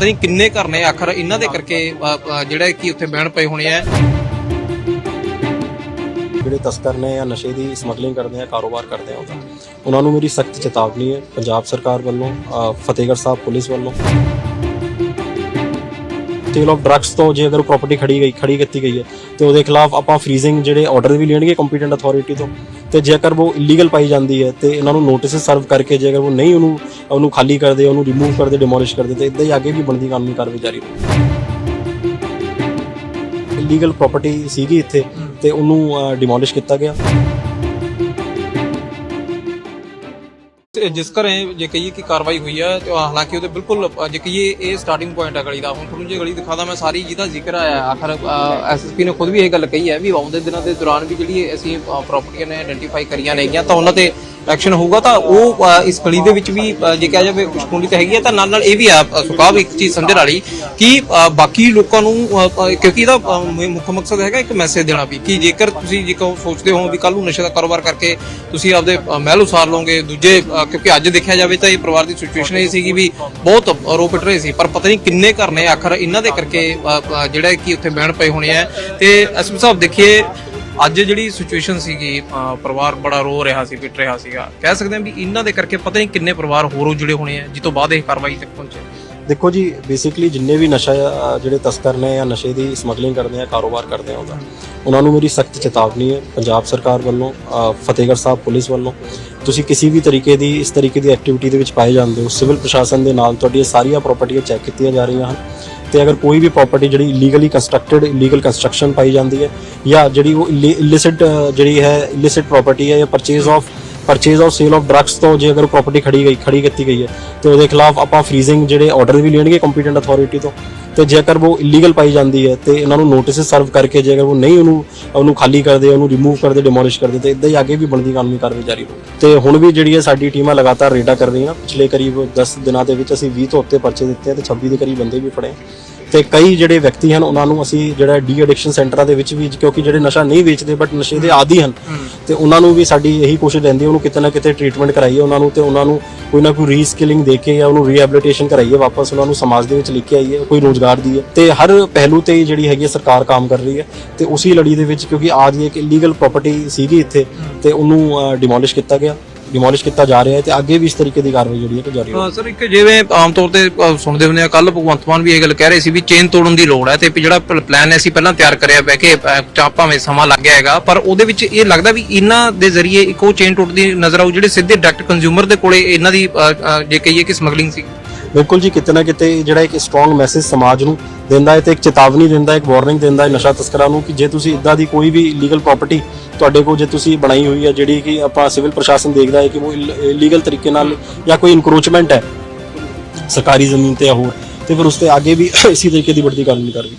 ਪਤਾ ਨਹੀਂ ਕਿੰਨੇ ਘਰ ਨੇ ਆਖਰ ਇਹਨਾਂ ਦੇ ਕਰਕੇ ਜਿਹੜਾ ਕਿ ਉੱਥੇ ਬਹਿਣ ਪਏ ਹੋਣੇ ਆ। ਜਿਹੜੇ ਤਸਕਰ ਨੇ ਜਾਂ ਨਸ਼ੇ ਦੀ ਸਮਗਲਿੰਗ ਕਰਦੇ ਆ, ਕਾਰੋਬਾਰ ਕਰਦੇ ਆ ਉਹਦਾ ਉਹਨਾਂ ਨੂੰ ਮੇਰੀ ਸਖਤ ਚੇਤਾਵਨੀ ਹੈ, ਪੰਜਾਬ ਸਰਕਾਰ ਵੱਲੋਂ ਫਤਿਹਗੜ੍ਹ ਸਾਹਿਬ ਪੁਲਿਸ ਵੱਲੋਂ। ਸੇਲ ਆਫ ਡਰੱਗਸ ਤੋਂ ਜੇ ਅਗਰ ਪ੍ਰਾਪਰਟੀ ਖੜੀ ਗਈ ਖੜੀ ਕੀਤੀ ਗਈ ਹੈ ਤੇ ਉਹਦੇ ਖਿਲਾਫ ਆਪਾਂ ਫ੍ਰੀਜ਼ਿੰਗ ਜਿਹੜੇ ਆਰਡਰ ਵੀ ਲੈਣਗੇ ਕੰਪੀਟੈਂਟ ਅਥਾਰਟੀ ਤੋਂ ਤੇ ਜੇਕਰ ਉਹ ਇਲੀਗਲ ਪਾਈ ਜਾਂਦੀ ਹੈ ਤੇ ਇਹਨਾਂ ਨੂੰ ਨੋਟਿਸ ਸਰਵ ਕਰਕੇ ਜੇ ਅਗਰ ਉਹ ਨਹੀਂ ਉਹਨੂੰ ਉਹਨੂੰ ਖਾਲੀ ਕਰਦੇ ਉਹਨੂੰ ਰਿਮੂਵ ਕਰਦੇ ਡਿਮੋਲਿਸ਼ ਕਰਦੇ ਤੇ ਇਦਾਂ ਹੀ ਅੱਗੇ ਵੀ ਬਣਦੀ ਕਾਨੂੰਨੀ ਕਾਰਵਾਈ ਜਾਰੀ ਇਲੀਗਲ ਪ੍ਰਾਪਰਟੀ ਸੀਗੀ ਇੱਥੇ ਤੇ ਉਹਨੂੰ ਡਿਮੋਲਿਸ਼ ਕੀਤਾ ਗਿਆ। ਜਿਸ ਘਰੇ ਜੇ ਕਹੀਏ ਕਿ ਕਾਰਵਾਈ ਹੋਈ ਹੈ ਤੇ ਹਾਲਾਂਕਿ ਉਹਦੇ ਬਿਲਕੁਲ ਜੇ ਕਹੀਏ ਇਹ ਸਟਾਰਟਿੰਗ ਪੁਆਇੰਟ ਹੈ ਗਲੀ ਦਾ। ਹੁਣ ਤੁਹਾਨੂੰ ਜੇ ਗਲੀ ਦਿਖਾਦਾ ਮੈਂ ਸਾਰੀ ਜਿਹਦਾ ਜ਼ਿਕਰ ਆਇਆ। ਆਖਰ ਐਸਐਸਪੀ ਨੇ ਖੁਦ ਵੀ ਇਹ ਗੱਲ ਕਹੀ ਹੈ ਵੀ ਆਉਂਦੇ ਦਿਨਾਂ ਦੇ ਦੌਰਾਨ ਵੀ ਜਿਹੜੀ ਅਸੀਂ ਪ੍ਰਾਪਰਟੀਆਂ ਨੇ ਆਇਡੈਂਟੀਫਾਈ ਕਰੀਆਂ ਨੇਗੀਆਂ, ਤਾਂ ਉਹਨਾਂ ਤੇ ਐਕਸ਼ਨ ਹੋਊਗਾ ਤਾਂ ਉਹ ਇਸ ਗਲੀ ਦੇ ਵਿੱਚ ਵੀ ਜੇ ਕਿਹਾ ਜਾਵੇ ਖੁਸ਼ਕੁੰਡੀ ਤਾਂ ਹੈਗੀ ਹੈ ਤਾਂ ਨਾਲ ਨਾਲ ਇਹ ਵੀ ਆ ਸੁਖਾਵ ਇੱਕ ਚੀਜ਼ ਸਮਝਣ ਵਾਲੀ ਕਿ ਬਾਕੀ ਲੋਕਾਂ ਨੂੰ ਕਿਉਂਕਿ ਇਹਦਾ ਮੁੱਖ ਮਕਸਦ ਹੈਗਾ ਇੱਕ ਮੈਸੇਜ ਦੇਣਾ ਵੀ ਕਿ ਜੇਕਰ ਤੁਸੀਂ ਜੇ ਕਹੋ ਸੋਚਦੇ ਹੋ ਵੀ ਕੱਲ ਨੂੰ ਨਸ਼ੇ ਦਾ ਕਾਰੋਬਾਰ ਕਰਕੇ ਤੁਸੀਂ ਆਪਦੇ ਮਹਿਲ ਉਸਾਰ ਲਓਗੇ ਦੂਜੇ ਅ, ਕਿਉਂਕਿ ਅੱਜ ਦੇਖਿਆ ਜਾਵੇ ਤਾਂ ਇਹ ਪਰਿਵਾਰ ਦੀ ਸਿਚੁਏਸ਼ਨ ਇਹ ਸੀਗੀ ਵੀ ਬਹੁਤ ਰੋ ਪਿਟ ਰਹੇ ਸੀ ਪਰ ਪਤਾ ਨਹੀਂ ਕਿੰਨੇ ਘਰ ਨੇ ਆਖਰ ਇਹਨਾਂ ਦੇ ਕਰਕੇ ਜਿਹੜਾ ਕਿ ਉੱਥੇ ਬਹਿਣ ਪਏ ਹੋਣੇ ਆ। ਤੇ ਅਸੀਂ ਸਾਹਿਬ ਦੇਖੀਏ ਅੱਜ ਜਿਹੜੀ ਸਿਚੁਏਸ਼ਨ ਸੀਗੀ ਅ, ਪਰਿਵਾਰ ਬੜਾ ਰੋ ਰਿਹਾ ਸੀ ਪਿੱਟ ਰਿਹਾ ਸੀਗਾ। ਕਹਿ ਸਕਦੇ ਹਾਂ ਵੀ ਇਹਨਾਂ ਦੇ ਕਰਕੇ ਪਤਾ ਨਹੀਂ ਕਿੰਨੇ ਪਰਿਵਾਰ ਹੋਰ ਜੁੜੇ ਹੋਣੇ ਆ ਜਿਸ ਤੋਂ ਬਾਅਦ ਇਹ ਕਾਰਵਾਈ ਤੱਕ ਪਹੁੰਚੇ। ਦੇਖੋ ਜੀ ਬੇਸਿਕਲੀ ਜਿੰਨੇ ਵੀ ਨਸ਼ਾ ਜਿਹੜੇ ਤਸਕਰ ਨੇ ਜਾਂ ਨਸ਼ੇ ਦੀ ਸਮਗਲਿੰਗ ਕਰਦੇ ਆ, ਕਾਰੋਬਾਰ ਕਰਦੇ ਆ ਉਹਦਾ, ਉਹਨਾਂ ਨੂੰ ਮੇਰੀ ਸਖਤ ਚੇਤਾਵਨੀ ਹੈ, ਪੰਜਾਬ ਸਰਕਾਰ ਵੱਲੋਂ ਫਤਿਹਗੜ੍ਹ ਸਾਹਿਬ ਪੁਲਿਸ ਵੱਲੋਂ। ਤੁਸੀਂ ਕਿਸੇ ਵੀ ਤਰੀਕੇ ਦੀ, ਇਸ ਤਰੀਕੇ ਦੀ ਐਕਟੀਵਿਟੀ ਦੇ ਵਿੱਚ ਪਾਏ ਜਾਂਦੇ ਹੋ ਸਿਵਲ ਪ੍ਰਸ਼ਾਸਨ ਦੇ ਨਾਲ ਤੁਹਾਡੀਆਂ ਸਾਰੀਆਂ ਪ੍ਰਾਪਰਟੀਆਂ ਚੈੱਕ ਕੀਤੀਆਂ ਜਾ ਰਹੀਆਂ ਹਨ। ਤੇ ਅਗਰ ਕੋਈ ਵੀ ਪ੍ਰਾਪਰਟੀ ਜਿਹੜੀ ਇਲੀਗਲੀ ਕੰਸਟਰਕਟਡ ਇਲੀਗਲ ਕੰਸਟਰਕਸ਼ਨ ਪਾਈ ਜਾਂਦੀ ਹੈ, ਜਾਂ ਜਿਹੜੀ ਉਹ ਇਲਿਸਿਟ ਜਿਹੜੀ ਹੈ ਇਲਿਸਿਟ ਪ੍ਰਾਪਰਟੀ ਹੈ ਜਾਂ ਪਰਚੇਸ ਆਫ ਪਰਚੇਜ਼ ਔਰ ਸੇਲ ਆਫ ਡਰੱਗਸ ਤੋਂ ਜੇ ਅਗਰ ਪ੍ਰਾਪਰਟੀ ਖੜੀ ਗਈ, ਖੜੀ ਕੀਤੀ ਗਈ ਹੈ, ਤੇ ਉਹਦੇ ਖਿਲਾਫ ਆਪਾਂ ਫ੍ਰੀਜ਼ਿੰਗ ਜਿਹੜੇ ਆਰਡਰ ਵੀ ਲੈਣਗੇ ਕੰਪੀਟੈਂਟ ਅਥਾਰਟੀ ਤੋਂ, ਤੇ ਜੇਕਰ ਉਹ ਇਲੀਗਲ ਪਾਈ ਜਾਂਦੀ ਹੈ, ਤੇ ਇਹਨਾਂ ਨੂੰ ਨੋਟਿਸ ਸਰਵ ਕਰਕੇ ਜੇ ਅਗਰ ਉਹ ਨਹੀਂ ਉਹਨੂੰ ਉਹਨੂੰ ਖਾਲੀ ਕਰਦੇ, ਉਹਨੂੰ ਰਿਮੂਵ ਕਰਦੇ ਡਿਮੋਲਿਸ਼ ਕਰਦੇ, ਤੇ ਇਦਾਂ ਹੀ ਅੱਗੇ ਵੀ ਬਣਦੀ ਕਾਨੂੰਨੀ ਕਾਰਵਾਈ ਜਾਰੀ ਰਹੂ ਤੇ ਹੁਣ ਵੀ ਜਿਹੜੀ ਹੈ ਸਾਡੀ ਟੀਮਾਂ ਲਗਾਤਾਰ ਰੇਡਾ ਕਰ ਰਹੀਆਂ, ਪਿਛਲੇ ਕਰੀਬ 10 ਦਿਨਾਂ ਦੇ ਵਿੱਚ ਅਸੀਂ 20 ਤੋਂ ਉੱਤੇ ਪਰਚੇ ਦਿੱਤੇ ਆ, ਤੇ 26 ਦੇ ਕਰੀਬ ਬੰਦੇ ਵੀ ਫੜੇ ਤੇ ਕਈ ਜਿਹੜੇ ਵਿਅਕਤੀ ਹਨ, ਉਹਨਾਂ ਨੂੰ ਅਸੀਂ ਜਿਹੜਾ ਡੀ ਐਡਿਕਸ਼ਨ ਸੈਂਟਰਾਂ ਦੇ ਵਿੱਚ ਵੀ ਕਿਉਂਕਿ ਜਿਹੜੇ ਨਸ਼ਾ ਨਹੀਂ ਵੇਚਦੇ ਬਟ ਨਸ਼ੇ ਦੇ ਆਦੀ ਹਨ, ਤੇ ਉਹਨਾਂ ਨੂੰ ਵੀ ਸਾਡੀ ਇਹੀ ਕੋਸ਼ਿਸ਼ ਰਹਿੰਦੀ ਹੈ, ਉਹਨੂੰ ਕਿਤੇ ਨਾ ਕਿਤੇ ਟ੍ਰੀਟਮੈਂਟ ਕਰਾਈਏ ਉਹਨਾਂ ਨੂੰ ਤੇ ਉਹਨਾਂ ਨੂੰ ਕੋਈ ਨਾ ਕੋਈ ਰੀਸਕਿਲਿੰਗ ਦੇ ਕੇ ਜਾਂ ਉਹਨੂੰ ਰੀਹੈਬਿਲਿਟੇਸ਼ਨ ਕਰਾਈਏ, ਵਾਪਸ ਉਹਨਾਂ ਨੂੰ ਸਮਾਜ ਦੇ ਵਿੱਚ ਲੈ ਕੇ ਆਈਏ, ਕੋਈ ਰੋਜ਼ਗਾਰ ਦੀਏ ਤੇ ਹਰ ਪਹਿਲੂ ਤੇ ਜਿਹੜੀ ਹੈਗੀ ਹੈ, ਸਰਕਾਰ ਕੰਮ ਕਰ ਰਹੀ ਹੈ ਤੇ ਉਸੇ ਲੜੀ ਦੇ ਵਿੱਚ ਕਿਉਂਕਿ ਆਜ ਇਹ ਇੱਕ ਇਲੀਗਲ ਪ੍ਰਾਪਰਟੀ ਸੀਗੀ ਇੱਥੇ ਤੇ ਉਹਨੂੰ ਡਿਮੋਲਿਸ਼ ਕੀਤਾ ਗਿਆ। ਡਿਮੋਲਿਸ਼ ਕੀਤਾ ਜਾ ਰਿਹਾ ਹੈ ਤੇ ਅੱਗੇ ਵੀ ਇਸ ਤਰੀਕੇ ਦੀ ਕਾਰਵਾਈ ਜਿਹੜੀ ਹੈ ਕਿ ਜਾਰੀ ਹਾਂ ਸਰ ਇੱਕ ਜਿਵੇਂ ਆਮ ਤੌਰ ਤੇ ਅ, ਸੁਣਦੇ ਹੁੰਦੇ ਆ ਕੱਲ ਭਗਵੰਤ ਮਾਨ ਵੀ ਇਹ ਗੱਲ ਕਹਿ ਰਹੇ ਸੀ ਵੀ ਚੇਨ ਤੋੜਨ ਦੀ ਲੋੜ ਹੈ ਤੇ ਵੀ ਜਿਹੜਾ ਪਲਾਨ ਅਸੀਂ ਪਹਿਲਾਂ ਤਿਆਰ ਕਰਿਆ ਬਹਿ ਕੇ ਅ, ਚਾ ਭਾਵੇਂ ਸਮਾਂ ਲੱਗ ਗਿਆ ਹੈਗਾ ਪਰ ਉਹਦੇ ਵਿੱਚ ਇਹ ਲੱਗਦਾ ਵੀ ਇਹਨਾਂ ਦੇ ਜ਼ਰੀਏ ਇੱਕ ਉਹ ਚੇਨ ਟੁੱਟਦੀ ਨਜ਼ਰ ਆਊ ਜਿਹੜੇ ਸਿੱਧੇ ਡਾਇਰੈਕਟ ਕੰਜ਼ਿਊਮਰ ਦੇ ਕੋਲੇ ਇਹਨਾਂ ਦੀ ਅ, ਅ, ਜੇ ਕਹੀਏ ਕਿ ਸਮਗਲਿੰਗ ਸੀ। ਬਿਲਕੁਲ ਜੀ, ਕਿਤੇ ਨਾ ਕਿਤੇ ਜਿਹੜਾ ਇੱਕ ਸਟਰੋਂਗ ਮੈਸੇਜ ਸਮਾਜ ਨੂੰ ਦਿੰਦਾ ਹੈ ਤੇ ਇੱਕ ਚੇਤਾਵਨੀ ਦਿੰਦਾ ਹੈ, ਇੱਕ ਵਾਰਨਿੰਗ ਦਿੰਦਾ ਹੈ ਨਸ਼ਾ ਤਸਕਰਾਂ ਨੂੰ ਕਿ ਜੇ ਤੁਸੀਂ ਇਦਾਂ ਦੀ ਕੋਈ ਵੀ ਲੀਗਲ ਪ੍ਰਾਪਰਟੀ ਤੁਹਾਡੇ ਕੋਲ ਜੇ ਤੁਸੀਂ ਬਣਾਈ ਹੋਈ ਹੈ, ਜਿਹੜੀ ਕਿ ਆਪਾਂ ਸਿਵਲ ਪ੍ਰਸ਼ਾਸਨ ਦੇਖਦਾ ਹੈ ਕਿ ਉਹ ਇਲੀਗਲ ਤਰੀਕੇ ਨਾਲ ਜਾਂ ਕੋਈ ਇਨਕਰੋਚਮੈਂਟ ਹੈ, ਸਰਕਾਰੀ ਜ਼ਮੀਨ ਤੇ ਆ ਹੋਰ, ਤੇ ਫਿਰ ਉਸ ਤੇ ਅੱਗੇ ਵੀ ਇਸੇ ਤਰੀਕੇ ਦੀ ਵੱਡੀ ਕਾਨੂੰਨੀ ਕਾਰਵਾਈ।